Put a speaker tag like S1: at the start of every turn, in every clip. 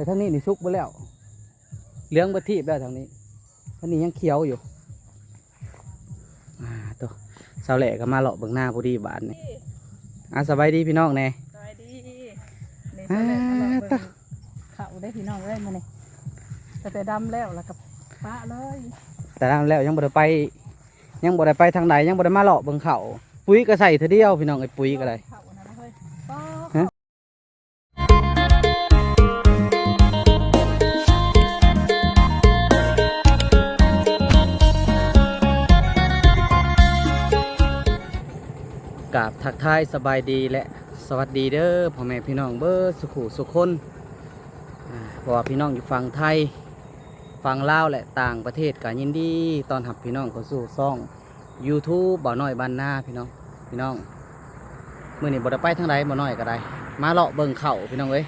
S1: แต่ทั้งนี้นี่สุกไปแล้วเหลืองบะทีบแล้วทางนี้ทางนี้ยังเขียวอยู่อ่าตัวเสาแหล่ก็มาเลาะเบื้องหน้าพอดีบานนี่อะสบายดีพี่น้องแน่
S2: สวัสดีนี่
S1: อ่า
S2: สำหรับเบิ่งเขาได้พี่น้องเลยมาเนี่ยแต่แต่ดำแล้วแล้วกับปะเลย
S1: แต่แล้วแล้วยังบ่ได้ไป ยังบ่ได้ไปทางใดยังบ่ได้มาเลาะเบิ่งเขาปุ๋ยก็ใส่เธอเดียวพี่น้องไอ้ปุ๋ยก็ได้ ทักทายสบายดีและสวัสดีเด้อพ่อแม่พี่น้องเบอร์สุขุสุขคนอ่าเพราะว่าพี่น้องอยู่ฝั่งไทยฝั่งลาวและต่างประเทศก็ยินดีตอนรับพี่น้องเข้าสู่ซ่อง YouTube บ่าน้อยบ้านนาพี่น้องพี่น้องมื่อนี้บ่ได้ไปทางใดบ่น้อยก็ได้ มาเลาะเบิ่งเข่าพี่น้องเอ้ย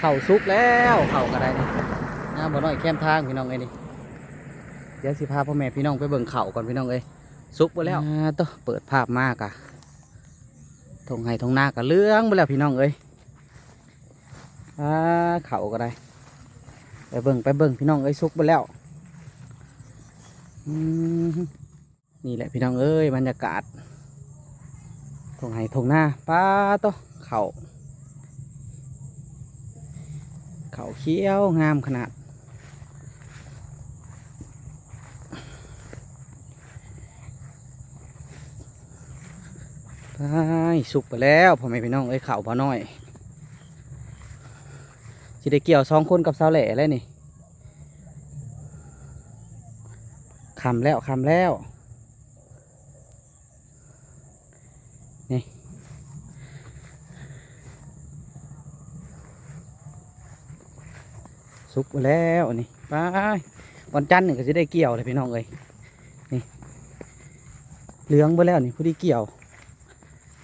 S1: เข่าสุกแล้วเข่าก็ได้นี่นะบ่น้อยแคมทางพี่น้องเอ้ยนี่เดี๋ยวสิพาพ่อแม่พี่น้องไปเบิ่งเข่าก่อนพี่น้องเอ้ยสุกไปแล้วอ่าตัวเปิดภาพมากอะ ทงไห้ทงหน้าก็เลื้องไปแล้วพี่น้องเอ้ยอ่าเขาก็ได้ ไปเบิ่งไปเบิ่งพี่น้องเอ้ยสุกไปแล้วอืมนี่แหละพี่น้องเอ้ยบรรยากาศทงไห้ทงหน้าป้าโตเขาเขาเขียวงามขนาด ไป สุกไปแล้วพ่อแม่พี่น้องเอ้ยข่าวพอน้อยสิได้เกี่ยวสองคนกับสาวแหล่เลยนี่คำแล้วคำแล้วนี่สุกไปแล้วนี่ไปวันจันทร์นี่ก็จะได้เกี่ยวเลยพี่น้องเอ้ยนี่เหลืองไปแล้วนี่ผู้ที่เกี่ยว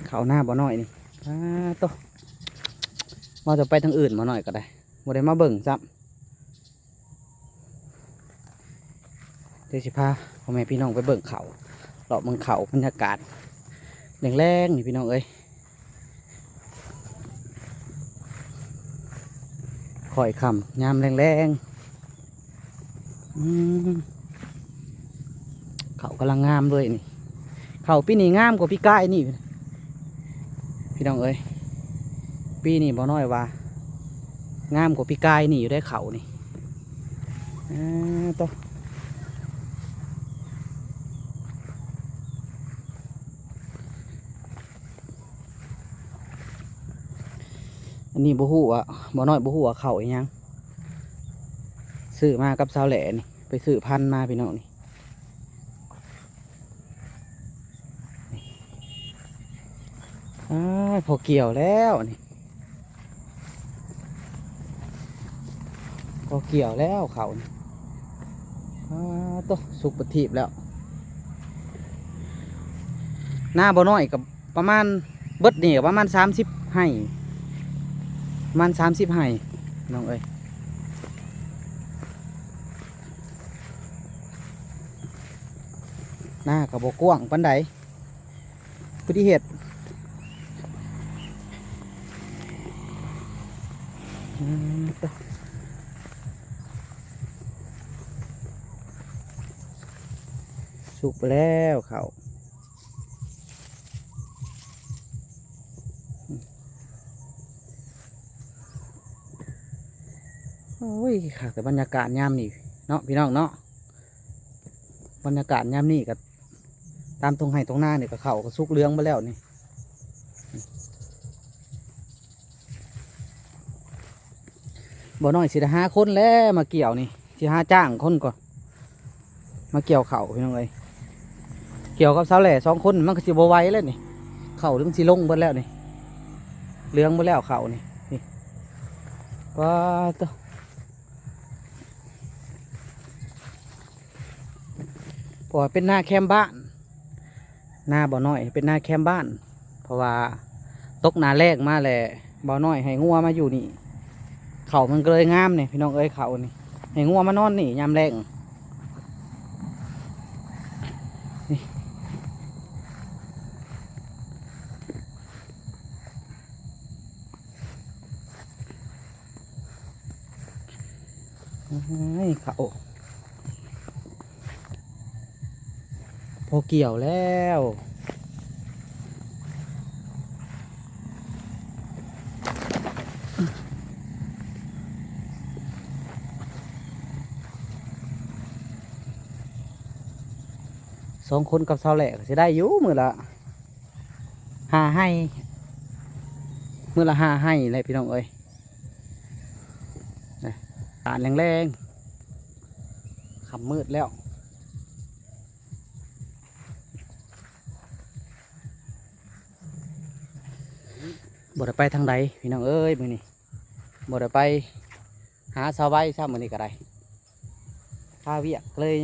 S1: เขาหน้าบ่หน่อยนี่อ่าโตมาจะไปทางอื่นมาหน่อยก็ได้บ่ได้มาเบิ่งซ้ำเดี๋ยวสิพาพ่อแม่พี่น้องไปเบิ่งเขาเลาะเบิ่งเขาบรรยากาศแรงๆนี่พี่น้องเอ้ยคอยคำยามแรงๆอืมเขากำลังงามเลยนี่ เขาปีนี้งามกว่าพี่กายนี่ พี่น้องเอ้ยปีนี้บ่น้อยว่างามกว่าพี่กายนี่อยู่ได้เขานี่อ่าต่ออันนี้บ่ฮู้ว่าบ่น้อยบ่ฮู้ว่าเขาอีหยังซื้อมากับสาวแหล่นี่ไปซื้อพันมาพี่น้องนี่ อ้าพอเกี่ยวแล้วนี่พอเกี่ยวแล้วเขานี่อ้าตัวสุกปฏิบแล้ว หน้าบ่น้อยกับประมาณเบิดนี่ประมาณสามสิบให้ประมาณสามสิบให้น้องเอ้ยหน้ากับบกว้างปันใดพุทธิเหตุ อืมไป สุกแล้วเขาโอ้ยค่ะแต่บรรยากาศยามนี่เนาะพี่น้องเนาะบรรยากาศยามนี่กับตามตรงไห้ตรงหน้าเนี่ยกับเขาก็สุกเลื้องไปแล้วนี่ บ่น้อยสิห้าคนแล้วมาเกี่ยวนี่สิห้าจ้างคนก่อนมาเกี่ยวเข่าพี่น้องเอ้ยเกี่ยวกับสาวแหล่สองคนมันก็สิบ่ไหวแล้วนี่ เข่าหรือมันสิลงเบิดแล้วนี่เหลืองเบิดแล้วเข่านี่นี่ว้าตัวเพราะว่เป็นหน้าแคมบ้าน หน้าบ่น้อย เป็นหน้าแคมบ้าน เพราะว่าตกหนาแรกมาแหละบ่น้อยให้งัวมาอยู่นี่ เขามันก็เลยงามเนี่ยพี่น้องเอ้ยเขานี่ให้งัวมานอนนี่ยามแรงนี่เขาพอเกี่ยวแล้ว องคนกับสาวแหลกจะได้อยู่มือละหาให้มือละหาให้เลยพี่น้องเอ้ยนี่อ่าแรงๆขำมืดแล้วบ่ได้ไปทางใดพี่น้องเอ้ยมื้อนี้บ่ได้ไป หาสาวใบซ้ำมื้อนี้ก็ได้พาเวียกเลย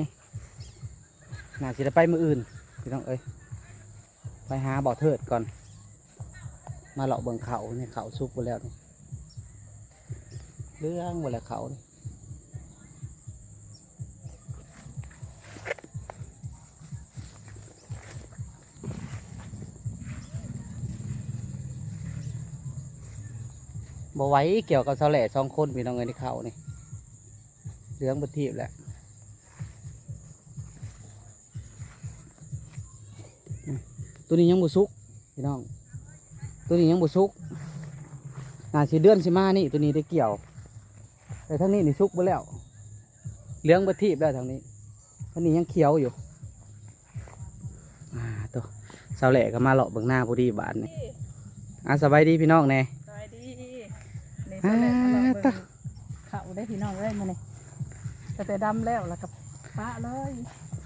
S1: น่าสิได้ไปมืออื่นพี่น้องเอ้ยไปหาบ่อเทิดก่อน มาเลาะเบิ่งเขาเนี่ยเขาซุกไปแล้วนี่เรื่องหมดแล้วเขานี่บ่ไว้เกี่ยวกับสาวแหล่สองคนพี่น้องเอ้ยในเขานี่เรื่องบนทีบแหละ ตัวนี้ยังบุสุกพี่น้อง ตัวนี้ยังบุสุกน่าสิเดือนสิมานี่ตัวนี้ได้เกี่ยว แต่ทั้งนี้นี่สุกไปแล้วเหลืองบะทีบแล้วทางนี้ทั้งนี้ยังเขียวอยู่อ่าตัวสาวแหล่ก็มาเลาะเบื้องหน้าพอดีบานนี่อะสบายดีพี่น้องแน่
S2: สวัสดีนี่แสดงว่าเรา
S1: อ่า
S2: เบิ่ง
S1: ตะ
S2: เขาได้พี่น้องได้มาเนี่ยแต่แต่ดำแล้วแล้วกับปะเลย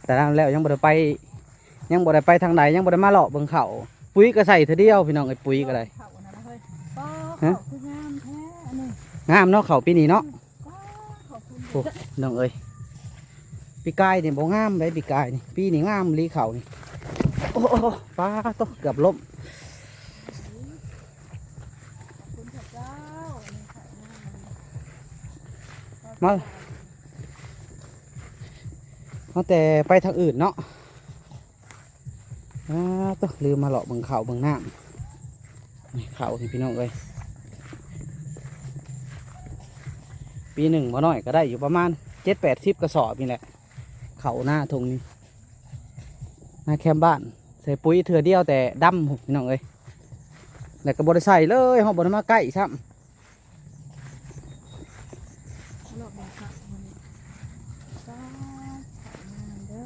S1: แต่นั้นแล้วยังบ่ได้ไป ยังบ่ได้ไปทางใดยังบ่ได้มาเลาะเบิ่งเขาปุ๋ยก็ใส่เธอเดียวพี่น้องไอ้ปุ๋ยก็ได้
S2: เขาอันนั้นนะเฮ้ยป้า
S1: ฮะ
S2: เขาคืองามแท้อันนี้
S1: งามเนาะเขาปีนี้เนาะ
S2: ป้าขอบคุณ
S1: โอ้น้องเอ้ยปีกายเนี่ยบ่งามเลยปีกายนี่ปีนี้งามลีเขานี่โอ้โอ้ป้าตเกือบล้ม
S2: ขอบคุณพระเจ้าอันนี้ค่ะงาม
S1: มามาแต่ไปทางอื่นเนาะ อ้าตลืมมาเลาะบิ่งเข่าบิ่งน้ำนี่เขาที่พี่น้องเอ้ยปีหนึ่งมาหน่อยก็ได้อยู่ประมาณเจ็ดแปดสิบกระสอบนี่แหละ เข่าหน้าทงนี้หน้าแคมป์บ้าน ใส่ปุ๋ยเถื่อเดียวแต่ดำพี่น้องเอ้ยแล้วก็บริใส่เลยเขาบริมาใกล้ซ้
S2: รอบนี้ค่ะวันนี้ป้าเขางามเด้อ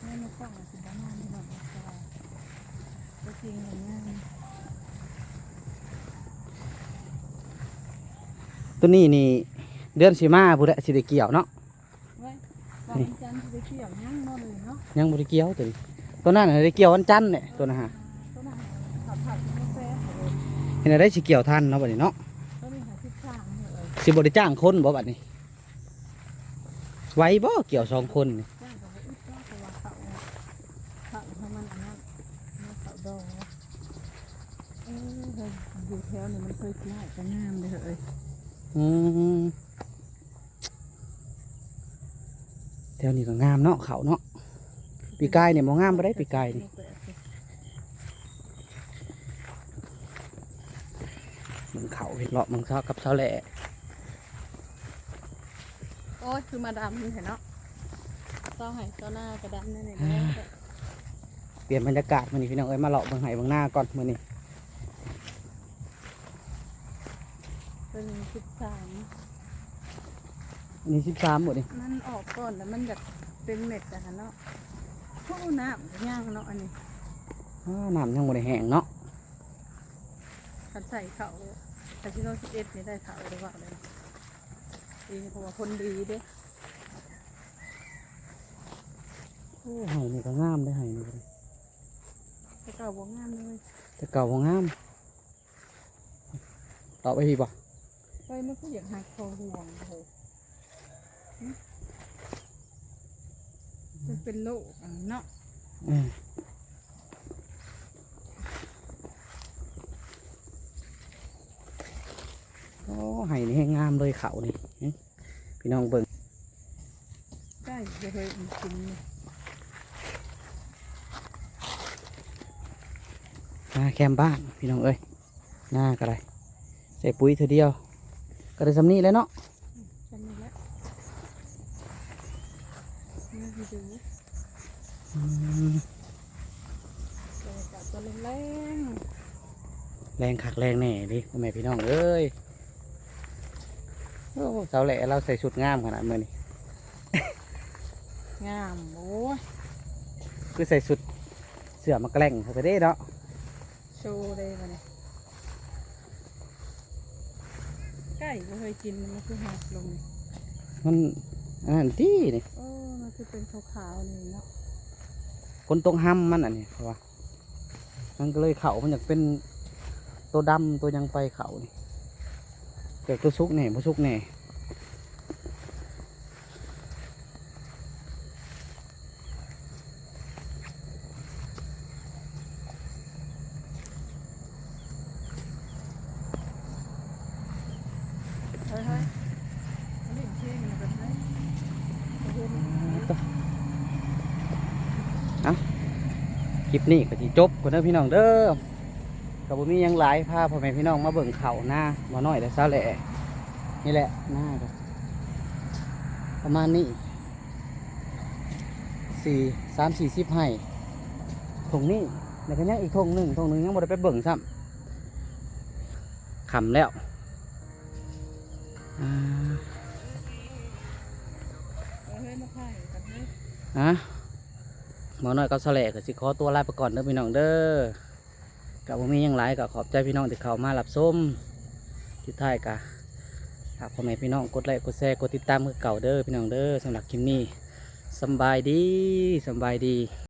S2: แม่ไม่ต้องมาสิบ้านงามที่แบบนี้จ้า ก็จริงอย่างงามำ
S1: ตัวนี้นี่เดือนสีมาบุระสิได้เกี่ยวเนาะ
S2: ไว้วันจันทร์จะไปเที่ยวยังเนาะเลยเนาะ
S1: ยังบุได้เกี่ยวตัวนี้ตัวนั้นน่ะได้เกี่ยววันจันทร์เนี่ยตัวนะฮะ
S2: ต้นอาหารผัดผัดกาแฟเลย
S1: เห็นได้สิเกี่ยวทันเนาะบัดนี้เนาะ
S2: ต้นนี้หาทิศทางเลย
S1: สิบริจ้างคนบ่บัดนี้ไหว้บ่เกี่ยวสองคนนี่
S2: จ้างกับอึดจ้างกับว่าเขาเขาให้มันอันนั้นมันเขาดองเออเฮ้ย อยู่แถวนี้มันเคยกินอะไรก็งามเลยเฮ้ย
S1: อืมแถวนี้ก็งามเนาะเขาเนาะปีกายเนี่ยบ่งามบ่ได้ปีกายนี่มึงเขาเห็นเลาะมึงซอกับเสาแหล่
S2: โอ้ยคือมาดำเห็นเนาะเจ้าไห้เจ้าหน้ากระดำนั่นเอง
S1: เปลี่ยนบรรยากาศมื้อนี้พี่น้องเอ้ยมาเลาะเบิ่งไห้เบิ่งหน้าก่อนมื้อนี้
S2: เป็น สิบสาม
S1: อันนี้สิบสามหมดนี่
S2: มันออกก่อนแล้วมันอยากเต็มเม็ดแต่เนาะโอ้น้ำย่างเนาะอันนี้
S1: อ้าน้ำยังบ่ได้แห้งเนาะ
S2: คันใส่เขาแต่ที่เราสิบเอ็ดนี่ได้เขาหรือเปล่าเลยดีเพราะว่าคนดีเด้
S1: โอ้ไห้นี่ก็งามได้อไห้นี่ก็ได้
S2: แต่เก่าบ่งามเลย
S1: แต่เก่าบ่งามต่อไปพี่บ่
S2: เฮ้ยมันก็อยากหักคอห่วงเลยหึมันเป็นโรคอะเนาะ
S1: อืมโอ้ไห้นี่ให้งามเลยเขานี่หึพี่น้องเบิ่ง
S2: ได้จะเคยกินนี่
S1: หน้าแคมบ้านพี่น้องเอ้ยหน้าก็ได้ใส่ปุ๋ยเธอเดียว ก็ได้สำนี้แล้วเนาะ
S2: จำนี่แหละนี่คือดู
S1: อืม
S2: บรรยากาศตัวแรง
S1: แรงคักแรงแน่ดิพ่อแม่พี่น้องเอ้ยโอ้สาวแหล่เราใส่ชุดงามขนาดมือนี่
S2: ๆงามโอ้ย
S1: คือใส่ชุดเสื้อมาแกล้งเขาไปได้เนาะ
S2: โชว์เลยมาเนี่ย ไก่ไม่เคยกินมันคือหักลงนี่
S1: มันอันนั้นที่นี่
S2: โอ้มันคือเป็นขาวๆนี่เนาะ
S1: คนตรงห้ำมันอันนี้เพราะว่ามันก็เลยเขามันอยากเป็นตัวดำตัวยังไปเขานี่เกิดตัวซุกแน่บ่ซุกแน่
S2: เฮ้ยเฮ้ยอันนี้เท่งนะเป็นไงเห็น
S1: คลิปนี้ก็สิจบกันเด้อพี่น้องเด้อกับผมมียังหลายพาพ่อแม่พี่น้องมาเบิ่งเขาหน้ามาหน่อยแต่เช้าแหละนี่แหละหน้าก็ประมาณนี้สี่สามสี่สิบให้ทงนี้แล้วก็ยังอีกทงหนึ่งทงหนึ่งยังบ่ได้ไปเบิ่งซ้ำขำแล้วอ่า หมอน้อยกับสแลก็สิขอตัวลาไปก่อนเด้อพี่น้องเด้อกับผมมียังหลายก็ขอบใจพี่น้องที่เข้ามารับชมที่ท้ายกะฝากพ่อแม่พี่น้องกดไลค์กดแชร์กดติดตามเพื่อเก่าเด้อพี่น้องเด้อสำหรับคลิปนี้สบายดีสบายดี